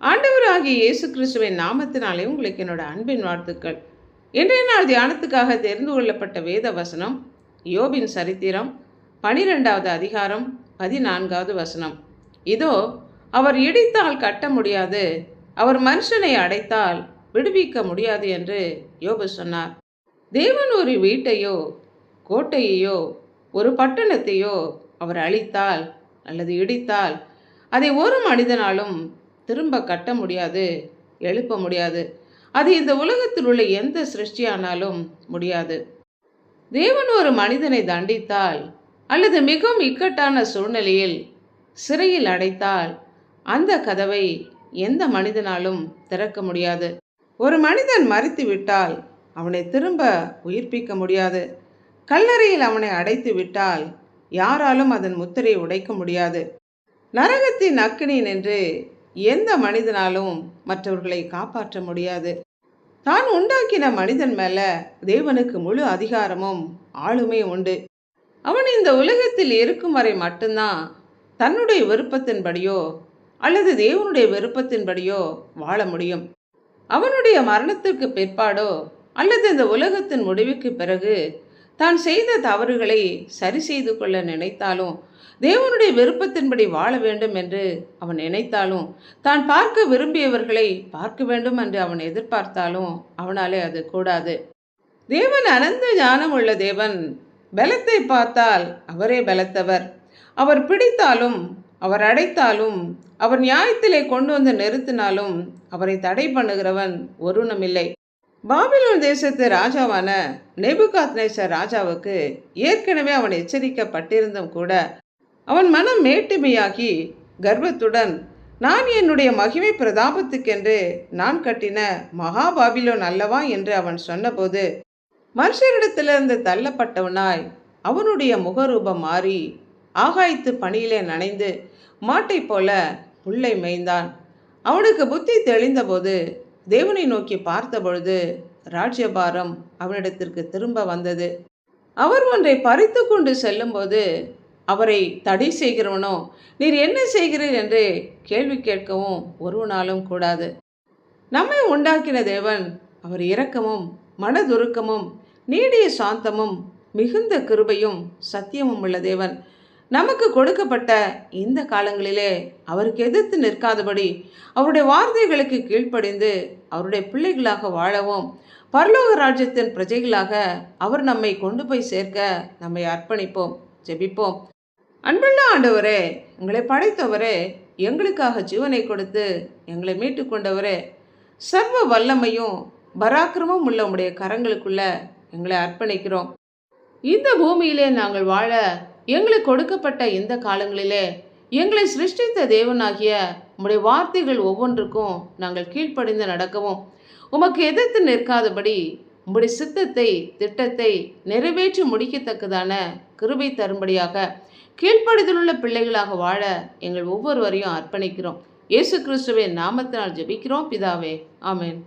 ஆண்டவராகிய இயேசு கிறிஸ்துவின் நாமத்தினாலே உங்களுக்கு என்னோட அன்பின் வாழ்த்துக்கள். இன்றைய நாள் தியானத்துக்காக தெரிந்து கொள்ளப்பட்ட வேத வசனம் யோபின் சரித்திரம் பனிரெண்டாவது அதிகாரம் பதினான்காவது வசனம். இதோ அவர் இடித்தால் கட்ட முடியாது அவர் மனுஷனை அடைத்தால் விடுவிக்க முடியாது என்று யோபு சொன்னார். தேவன் ஒரு வீட்டையோ கோட்டையையோ ஒரு பட்டணத்தையோ அவர் அழித்தால் அல்லது இடித்தால் அதை ஒரு மனிதனாலும் திரும்ப கட்ட முடியாது எழுப்ப முடியாது. அது இந்த உலகத்தில் உள்ள எந்த சிருஷ்டியானாலும் முடியாது. தேவன் ஒரு மனிதனை தண்டித்தால் அல்லது மிகவும் இக்கட்டான சூழ்நிலையில் சிறையில் அடைத்தால் அந்த கதவை எந்த மனிதனாலும் திறக்க முடியாது. ஒரு மனிதன் மறித்து விட்டால் அவனை திரும்ப உயிர்ப்பிக்க முடியாது. கல்லறையில் அவனை அடைத்து விட்டால் யாராலும் அதன் முத்திரையை உடைக்க முடியாது. நரகத்தின் அக்கினி நின்று எந்த மனிதனாலும் மற்றவர்களை காப்பாற்ற முடியாது. தான் உண்டாக்கின மனிதன் மேல தேவனுக்கு முழு அதிகாரமும் ஆளுமே உண்டு. அவன் இந்த உலகத்தில் இருக்கும் வரை மட்டும்தான் தன்னுடைய விருப்பத்தின்படியோ அல்லது தேவனுடைய விருப்பத்தின்படியோ வாழ முடியும். அவனுடைய மரணத்திற்கு பிற்பாடோ அல்லது இந்த உலகத்தின் முடிவுக்கு பிறகு தான் செய்த தவறுகளை சரி செய்து கொள்ள நினைத்தாலும் தேவனுடைய விருப்பத்தின்படி வாழ வேண்டும் என்று அவன் நினைத்தாலும் தான் பார்க்க விரும்பியவர்களை பார்க்க வேண்டும் என்று அவன் எதிர்பார்த்தாலும் அவனாலே அது கூடாது. தேவன் அனந்த ஞானம் உள்ள தேவன். பலத்தை பார்த்தால் அவரே பலத்தவர். அவர் பிடித்தாலும் அவர் அடைத்தாலும் அவர் நியாயத்திலே கொண்டு வந்து நிறுத்தினாலும் அவரை தடை பண்ணுகிறவன் ஒருவனுமில்லை பாபிலோன் தேசத்து ராஜாவான நெபுகாத்னேசர் ராஜாவுக்கு ஏற்கனவே அவன் எச்சரிக்கப்பட்டிருந்தும் கூட அவன் மனம் மேட்டுமையாகி கர்வத்துடன் நான் என்னுடைய மகிமை பிரதாபத்துக்கென்று நான் கட்டின மகாபாபிலோன் அல்லவா? என்று அவன் சொன்னபோது மனுஷரிடத்திலிருந்து தள்ளப்பட்டவனாய் அவனுடைய முகரூபம் மாறி ஆகாய்த்து பணியிலே நனைந்து மாட்டை போல புல்லை மேய்ந்தான். அவனுக்கு புத்தி தெளிந்தபோது தேவனை நோக்கி பார்த்தபொழுது ராஜ்யபாரம் அவனிடத்திற்கு திரும்ப வந்தது. அவர் ஒன்றை பறித்து கொண்டு செல்லும்போது அவரை தடை செய்கிறவனோ? நீர் என்ன செய்கிறீர் என்று கேள்வி கேட்கவும் ஒருவனாலும் கூடாது. நம்மை உண்டாக்கின தேவன் அவர் இரக்கமும் மனதுருக்கமும் நீடிய சாந்தமும் மிகுந்த கிருபையும் சத்தியமும் உள்ள தேவன். நமக்கு கொடுக்கப்பட்ட இந்த காலங்களிலே அவருக்கு எதிர்த்து நிற்காதபடி அவருடைய வார்த்தைகளுக்கு கீழ்ப்படிந்து அவருடைய பிள்ளைகளாக வாழவும் பரலோக ராஜ்யத்தின் பிரஜைகளாக அவர் நம்மை கொண்டு போய் சேர்க்க நம்மை அர்ப்பணிப்போம் ஜெபிப்போம். அன்புள்ள ஆண்டவரே எங்களை படைத்தவரே எங்களுக்காக ஜீவனை கொடுத்து எங்களை மீட்டு கொண்டவரே சர்வ வல்லமையும் பராக்கிரமும் உள்ள உடைய கரங்களுக்குள்ள எங்களை அர்ப்பணிக்கிறோம். இந்த பூமியிலே நாங்கள் வாழ எங்களுக்கு கொடுக்கப்பட்ட இந்த காலங்களிலே எங்களை சிருஷ்டித்த தேவனாகிய உம்முடைய வார்த்தைகள் ஒவ்வொன்றுக்கும் நாங்கள் கீழ்ப்படிந்து நடக்கவும் உமக்கு எதிர்த்து நிற்காதபடி உம்முடைய சித்தத்தை திட்டத்தை நிறைவேற்றி முடிக்கத்தக்கதான கிருபை தரும்படியாக கீழ்ப்படுதலுள்ள பிள்ளைகளாக வாழ எங்கள் ஒவ்வொருவரையும் அர்ப்பணிக்கிறோம். இயேசு கிறிஸ்துவின் நாமத்தினால் ஜெபிக்கிறோம். பிதாவே ஆமேன்.